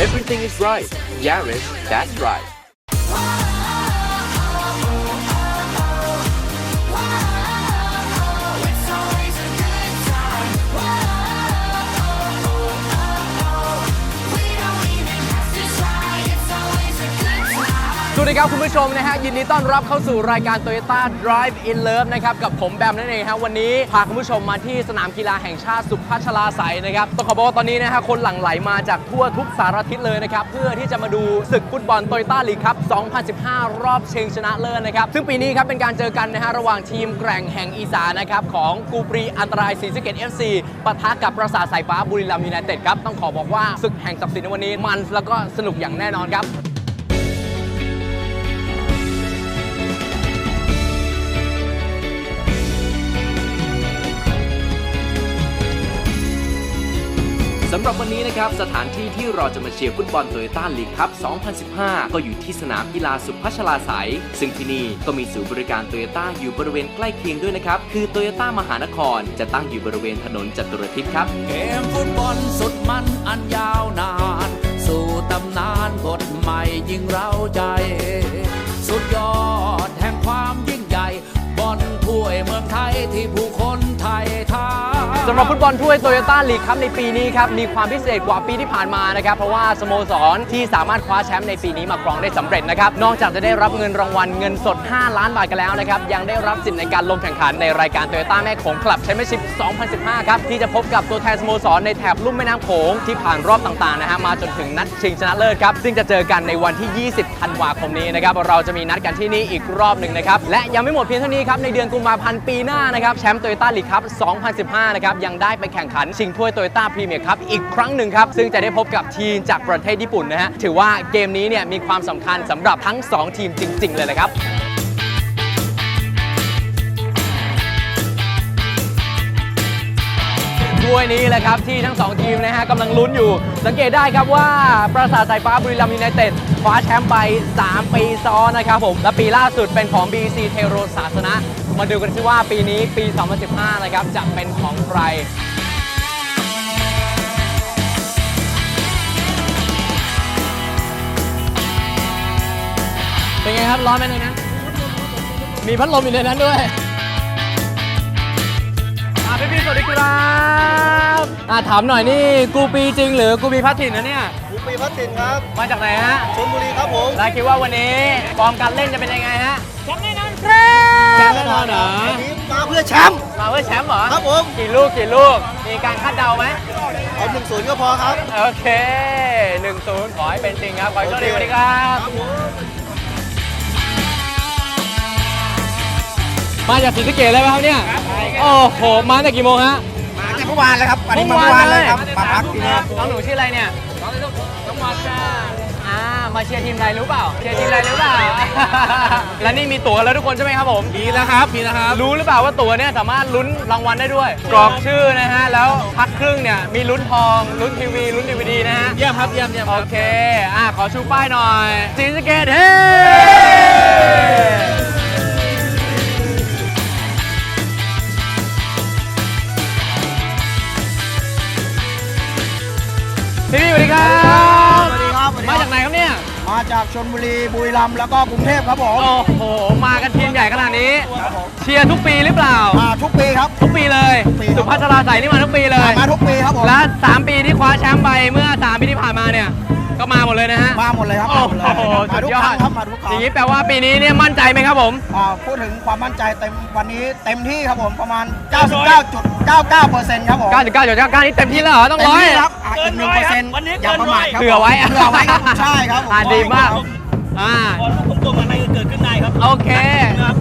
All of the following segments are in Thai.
Everything is right. Yaris, that's right. สวัสดีครับคุณผู้ชมนะฮะยินดีต้อนรับเข้าสู่รายการ Toyota Drive in Love นะครับกับผมแบมนั่นเองครับวันนี้พาคุณผู้ชมมาที่สนามกีฬาแห่งชาติสุพัชลาไสยนะครับต้องขอบอกว่าตอนนี้นะฮะคนหลั่งไหลมาจากทั่วทุกสารทิศเลยนะครับเพื่อที่จะมาดูศึกฟุตบอลโตโยต้าลีกครับ 2015 รอบชิงชนะเลิศนะครับซึ่งปีนี้ครับเป็นการเจอกันนะฮะระหว่างทีมแกร่งแห่งอีสานนะครับของกูปรีอันตรายศรีสะเกด FC ปะทะกับประสาทสายฟ้าบุรีรัมย์ยูไนเต็ดครับต้องขอบอกว่าศึกแห่งศักดิ์ศรีในวันนี้มันแล้วก็สนุกอย่างแน่นอนครับ รับวันนี้นะครับ สถานที่ที่เราจะมาเชียร์ฟุตบอลโตโยต้าลีกครับ 2015 ก็อยู่ที่สนามกีฬาสุพัชลาไสยซึ่งที่นี่ก็มีศูนย์บริการโตโยต้าอยู่บริเวณใกล้เคียงด้วยนะครับ คือโตโยต้ามหานครจะตั้งอยู่บริเวณถนนจตุรทิศครับ เกมฟุตบอลสุดมันอันยาวนาน สู่ตำนานกฎใหม่ยิ่งเร้าใจ สุดยอดแห่งความยิ่งใหญ่บอลถ้วยเมืองไทยที่ผู้คนไทยทา สำหรับฟุตบอลถ้วยโตโยต้าลีกครับในปีนี้ครับมีความพิเศษกว่าปีที่ผ่านมานะครับเพราะว่าสโมสรที่สามารถคว้าแชมป์ในปีนี้มาครองได้สำเร็จนะครับนอกจากจะได้รับเงินรางวัลเงินสด 5 ล้านบาทกันแล้วนะครับยังได้รับสิทธิ์ในการลงแข่งขันในรายการโตโยต้าแม่โขงคลับแชมเปี้ยนชิพ 2015 ครับที่จะพบกับตัวแทนสโมสรในแถบลุ่มแม่น้ำโขงที่ผ่านรอบต่างๆนะฮะมาจนถึงนัดชิงชนะเลิศครับซึ่งจะเจอกันในวันที่ 20 ธันวาคมนี้นะครับเราจะมีนัดกันที่นี่อีกรอบหนึ่งนะครับและยังไม่หมดเพียงเท่านี้ครับในเดือนกุมภาพันธ์ปีหน้านะครับแชมป์โตโยต้าลีกครับ 2015 นะครับยังได้ไปแข่งขันชิงถ้วยโตโยต้าพรีเมียร์ครับอีกครั้งหนึ่งครับ ซึ่งจะได้พบกับทีมจากประเทศญี่ปุ่นนะฮะ ถือว่าเกมนี้เนี่ยมีความสำคัญสำหรับทั้ง 2 ทีมจริง ๆ เลยนะครับถ้วยนี้แหละครับที่ทั้ง 2 ทีมนะฮะกำลังลุ้นอยู่ สังเกตได้ครับว่าปราสาทสายฟ้าบุรีรัมย์ยูไนเต็ด คว้าแชมป์ไป 3 ปีซ้อนนะครับผม และปีล่าสุดเป็นของ BC เทโรศาสนะ มาดูกันสิว่าปีนี้ปี 2015 นะครับ จะเป็นของใครเป็นไงครับ ร้อนไหมในนั้นมีพัดลมอยู่ในนั้นด้วยอ่าพี่พี่ๆสวัสดีครับ อ่าถามหน่อยนี่ กูปีจริงหรือกูปีพัดถิ่นนะเนี่ย ภูปีพัฒน์ครับ มาจากไหนฮะชลบุรีครับผมแล้วคิดว่าวันนี้ฟอร์มการเล่นจะเป็นยังไงฮะแชมป์แน่นอนครับแชมป์แน่นอนเหรอวันนี้มาเพื่อแชมป์มาเพื่อแชมป์เหรอครับผมกี่ลูกกี่ลูกมีการคาดเดาไหมเอาหนึ่งศูนย์ก็พอครับ โอเค1นศูนย์ขอให้เป็นจริงครับขอให้โชคดีสวัสดีครับมาจากศรีสะเกษเลยไหมครับเนี่ยโอ้โหมาตั้งแต่กี่โมงฮะมาจากเมื่อวานเลยครับวันนี้มาเมื่อวานเลยครับมาพักที่นี่ครับน้องหนูชื่ออะไรเนี่ย น้องมาจ้าอ่ามาเชียร์ทีมอะไรรู้เปล่า เชียร์ทีมอะไรรู้เปล่า และนี่มีตั๋วกันแล้วทุกคนใช่ไหมครับผมมีแล้วครับมีแล้วครับ รู้หรือเปล่าว่าตั๋วเนี่ยสามารถลุ้นรางวัลได้ด้วย กรอกชื่อนะฮะ แล้วพักครึ่งเนี่ยมีลุ้นทอง ลุ้นทีวี ลุ้นดีวดีนะฮะ เยี่ยมครับเยี่ยมเยี่ยมโอเค อ่าขอชูป้ายหน่อยสีสะเกตเฮ้พี่พี่สวัสดีครับ มาจากชลบุรีบุรีรัมย์แล้วก็กรุงเทพครับผมโอ้โห มากันทีมใหญ่ขนาดนี้ ครับผมเชียร์ทุกปีหรือเปล่ามาทุกปีครับ ทุกปีเลย ทุกปีครับ สุพัชราใสนี่มาทุกปีเลย มาทุกปีครับผม และ3ปีที่คว้าแชมป์ไปเมื่อ3ปีที่ผ่านมาเนี่ย ก็มาหมดเลยนะฮะ มาหมดเลยครับโอ้มาหมดเลยโหมาสุดทุกยอครั้ดงครับมาทุกครั้องย่างนี้แปลว่าปีนี้เนี่ยมั่นใจไหมครับผม อ่าพูดถึงความมั่นใจเต็มวันนี้เต็มที่ครับผมประมาณ 99.99%ครับผม99.99นี่เต็มที่แล้วเหรอ ต้องเต็มร้อยที่ครับ อะอีกหนึ่งเปอร์เซ็นต์อย่าประมาทครับเผื่อไว้ เผื่อไว้ครับใช่ครับผมอ่าดีมาก อ่าผมตัวอะไรเกิดขึ้นได้ครับโอเค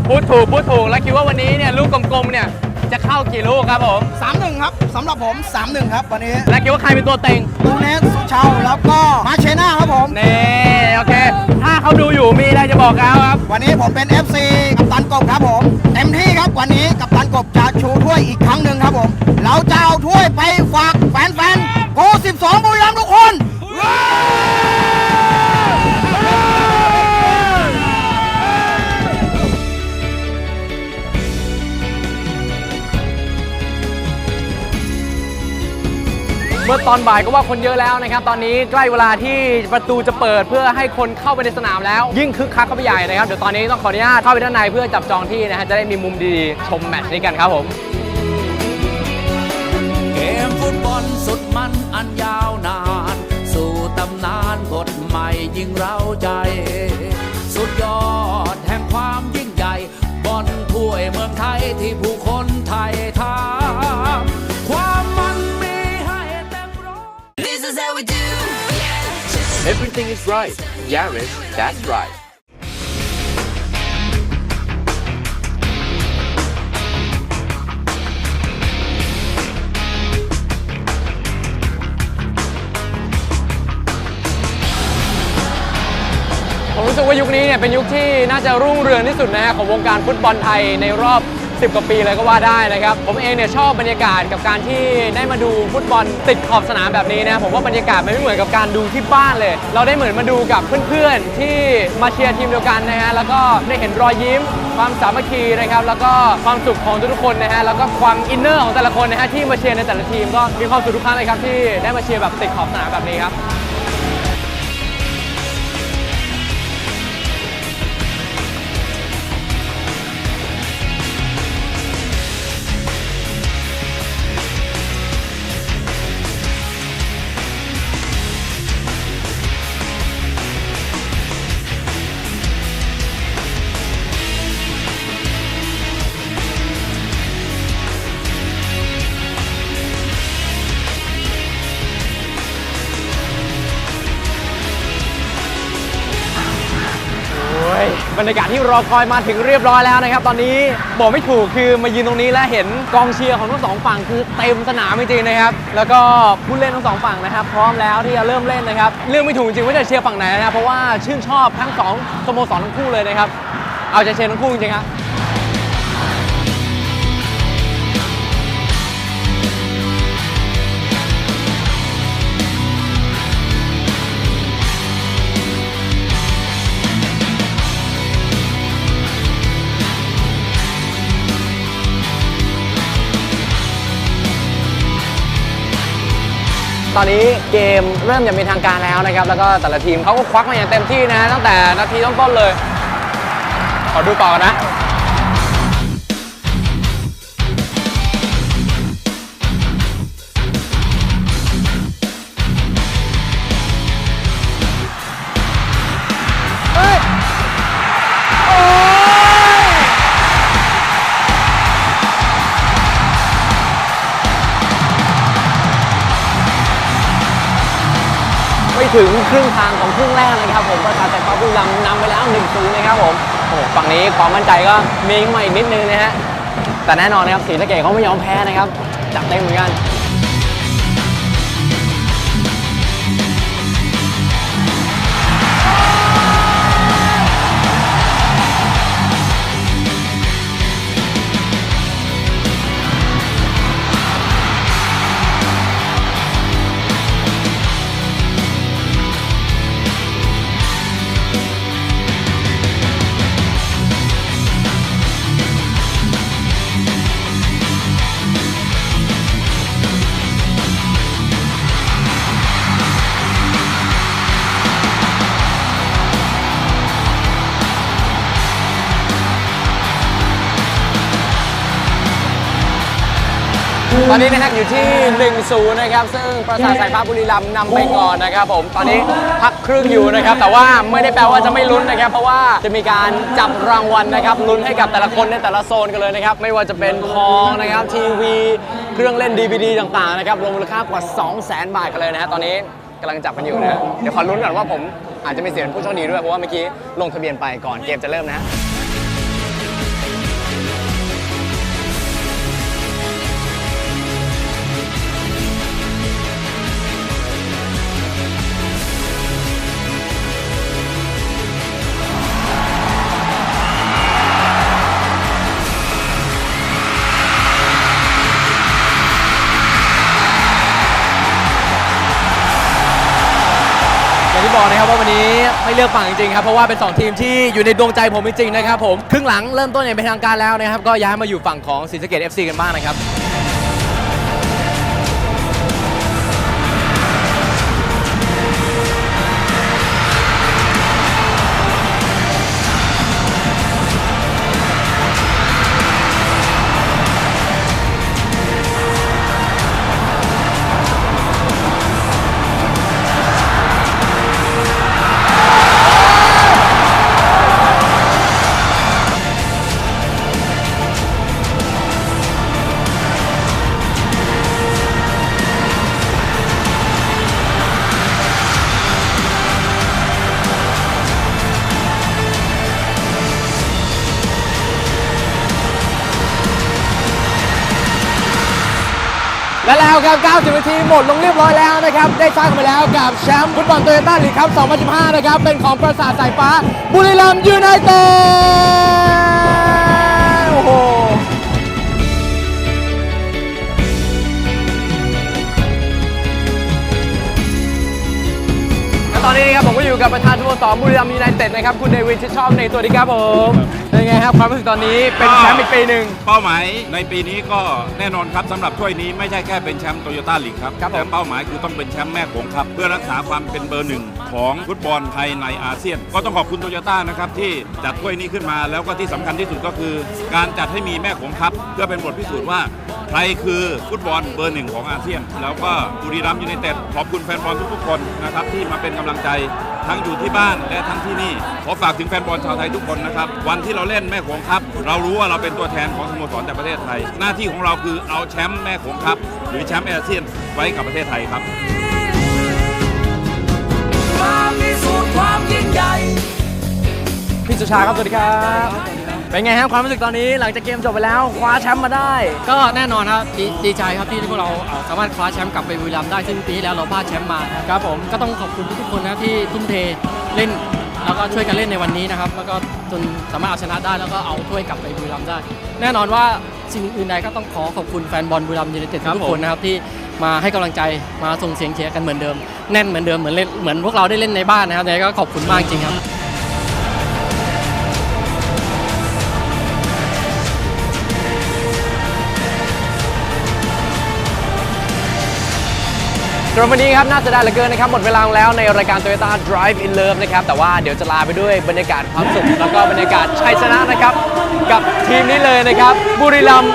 พูดถูกพูดถูกแล้วคิดว่าวันนี้เนี่ยลูกกลมๆเนี่ยจะเข้ากี่ลูกครับผม สามหนึ่งครับสำหรับผมสามหนึ่งครับวันนี้และคิดว่าใครเป็นตัวเต็งลูเนสสุชาวแล้วก็มาเชน่าครับผม นี่โอเค ถ้าเขาดูอยู่มีอะไรจะบอกเขาครับ วันนี้ผมเป็น FC กับตันกบครับผม เต็มที่ครับวันนี้กับตันกบจะชูถ้วยอีกครั้งหนึ่งครับผม เราจะเอาถ้วยไปฝากแฟ สเมื่อตอนบ่ายก็ว่าคนเยอะแล้วนะครับ ตอนนี้ใกล้เวลาที่ประตูจะเปิดเพื่อให้คนเข้าไปในสนามแล้ว ยิ่งคึกคักเข้าไปใหญ่นะครับ เดี๋ยวตอนนี้ต้องขออนุญาตเข้าไปด้านในเพื่อจับจองที่นะฮะจะได้มีมุมดีๆชมแมตช์นี้กันครับผมเกมฟุตบอลสุดมันอันยาวนาน สู่ตำนานกฎใหม่ยิ่งเร้าใจ สุดยอดแห่งความยิ่งใหญ่บอลถ้วยเมืองไทยที่ผู้คนไทยทา Everything is right Yaris that's right ผมรู้สึกว่ายุคนี้เนี่ยเป็นยุคที่น่าจะรุ่งเรืองที่สุดนะฮะของวงการฟุตบอลไทยในรอบ 10 กว่าปีเลยก็ว่าได้นะครับ ผมเองเนี่ยชอบบรรยากาศกับการที่ได้มาดูฟุตบอลติดขอบสนามแบบนี้นะผมว่าบรรยากาศมันไม่เหมือนกับการดูที่บ้านเลย เราได้เหมือนมาดูกับเพื่อนๆ ที่มาเชียร์ทีมเดียวกันนะฮะแล้วก็ได้เห็นรอยยิ้ม ความสามัคคีนะครับแล้วก็ความสุขของทุกๆคนนะฮะแล้วก็ความอินเนอร์ของแต่ละคนนะฮะที่มาเชียร์ในแต่ละทีมก็มีความสุขทุกครั้งเลยครับที่ได้มาเชียร์แบบติดขอบสนามแบบนี้ครับ บรรยากาศที่รอคอยมาถึงเรียบร้อยแล้วนะครับ ตอนนี้บอกไม่ถูกคือมายืนตรงนี้แล้วเห็นกองเชียร์ของทั้งสองฝั่งคือเต็มสนามจริงๆนะครับ แล้วก็ผู้เล่นทั้งสองฝั่งนะครับ พร้อมแล้วที่จะเริ่มเล่นนะครับเรื่องไม่ถูกจริงว่าจะเชียร์ฝั่งไหนนะเพราะว่าชื่นชอบทั้งสองสโมสรทั้งคู่เลยนะครับเอาใจเชียร์ทั้งคู่จริงๆครับ ตอนนี้เกมเริ่มอย่างเป็นทางการแล้วนะครับ แล้วก็แต่ละทีมเขาก็ควักมาอย่างเต็มที่นะ ตั้งแต่นาทีต้นๆเลย ขอดูต่อกันนะ ถึงครึ่งทางของครึ่งแรกนะครับผมประชาชนฟ้าบุรีรัมย์นำไปแล้ว1นศูนย์นะครับผมโอ้ฝั่งนี้ความมั่นใจก็มีขึ้นมาอีกนิดนึงนะฮะแต่แน่นอนนะครับศรีสะเกดเขาไม่ยอมแพ้นะครับจัดเต็มเหมือนกัน ตอนนี้นะครับอยู่ที่1 0นะครับ ซึ่งประสาทสายฟ้าบุรีรัมย์นำไปก่อนนะครับผม ตอนนี้พักครึ่งอยู่นะครับ แต่ว่าไม่ได้แปลว่าจะไม่ลุ้นนะครับ เพราะว่าจะมีการจับรางวัลนะครับ ลุ้นให้กับแต่ละคนในแต่ละโซนกันเลยนะครับ ไม่ว่าจะเป็นทองนะครับ ทีวี เครื่องเล่น DVD ต่างๆนะครับ รวมมูลค่ากว่า 200,000 บาทกันเลยนะฮะ ตอนนี้กำลังจับกันอยู่นะฮะเดี๋ยวขอลุ้นก่อนว่าผมอาจจะมีเสียงผู้โชคดีด้วย เพราะว่าเมื่อกี้ลงทะเบียนไปก่อนเกมจะเริ่มนะ บอกนะครับว่าวันนี้ไม่เลือกฝั่งจริงๆครับเพราะว่าเป็น 2 ทีมที่อยู่ในดวงใจผมจริงๆนะครับผมครึ่งหลังเริ่มต้นอย่างเป็นทางการแล้วนะครับก็ย้ายมาอยู่ฝั่งของศรีสะเกด FC กันบ้างนะครับ และแล้วครับ 90 นาทีหมดลงเรียบร้อยแล้วนะครับ ได้สร้างไปแล้วกับแชมป์ฟุตบอลโตโยต้าลีกครับ 2015 นะครับ เป็นของปราสาทสายฟ้า บุรีรัมย์ยูไนเต็ด ตอนนี้นะครับผมก็อยู่กับประธานสโมสรบุรีรัมย์ยูไนเต็ดนะครับคุณเดวิดชิดชอบในตัวดีครับผมเป็นไงครับความรู้สึกตอนนี้เป็นแชมป์อีกปีหนึ่ง เป้าหมายในปีนี้ก็แน่นอนครับสำหรับถ้วยนี้ไม่ใช่แค่เป็นแชมป์โตโยต้าลีกครับครับผม แต่เป้าหมายคือต้องเป็นแชมป์แม่โขงครับ เพื่อรักษาความเป็นเบอร์หนึ่งของฟุตบอลไทยในอาเซียน ก็ต้องขอบคุณโตโยต้านะครับที่จัดถ้วยนี้ขึ้นมาแล้วก็ที่สำคัญที่สุดก็คือ การจัดให้มีแม่โขงครับ เพื่อเป็นบทพิสูจน์ว่าใครคือฟุตบอลเบอร์หนึ่งของอาเซียน แล้วก็บุรีรัมย์ยูไนเต็ดขอบคุณแฟนบอลทุกๆคนนะครับที่มาเป็นกำลังใจทั้งอยู่ที่บ้านและทั้งที่นี่ ขอฝากถึงแฟนบอลชาวไทยทุกคนนะครับ วันที่เราเล่นแม่โขงครับ เรารู้ว่าเราเป็นตัวแทนของสโมสรจากประเทศไทย หน้าที่ของเราคือเอาแชมป์แม่โขงครับ หรือแชมป์อาเซียนไว้กับประเทศไทยครับมาพิสูจน์ความยิ่งใหญ่พี่สุชาครับสวัสดีครับ เป็นไงครับความรู้สึกตอนนี้หลังจากเกมจบไปแล้วคว้าแชมป์มาได้ ก็แน่นอนครับดดีใจครับที่พวกเราเอ่อสามารถคว้าแชมป์กลับไปบุรีรัมย์ได้ซึ่งปีที่แล้วเราพลาดแชมป์มานะครับผมก็ต้องขอบคุณทุกๆคนนะครับที่ทุ่มเทเล่น แล้วก็ช่วยกันเล่นในวันนี้นะครับแล้วก็จนสามารถเอาชนะได้แล้วก็เอาถ้วยกลับไปบุรีรัมย์ได้ แน่นอนว่าสิ่งอื่นใดก็ต้องขอขอบคุณแฟนบอลบุรีรัมย์ยูไนเต็ดครับทุกผมคนนะครับที่มาให้กำลังใจมาส่งเสียงเชียร์กันเหมือนเดิม แน่นเหมือนเดิมเหมือนเล่นเหมือนพวกเราได้เล่นในบ้านนะครับยังไงก็ขอบคุณมากจริงครับ สำหรับวันนี้ครับน่าจะได้เหลือเกินนะครับหมดเวลาลงแล้วในรายการ Toyota Drive in Love นะครับแต่ว่าเดี๋ยวจะลาไปด้วยบรรยากาศความสุข แล้วก็บรรยากาศชัยชนะนะครับ กับทีมนี้เลยนะครับ บุรีรัมย์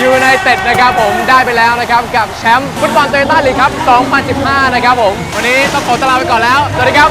ยูไนเต็ดนะครับผมได้ไปแล้วนะครับ กับแชมป์ฟุตบอลโตโยต้าลีกครับ 2015 นะครับผม วันนี้ต้องขอตวลาไปก่อนแล้ว สวัสดีครับ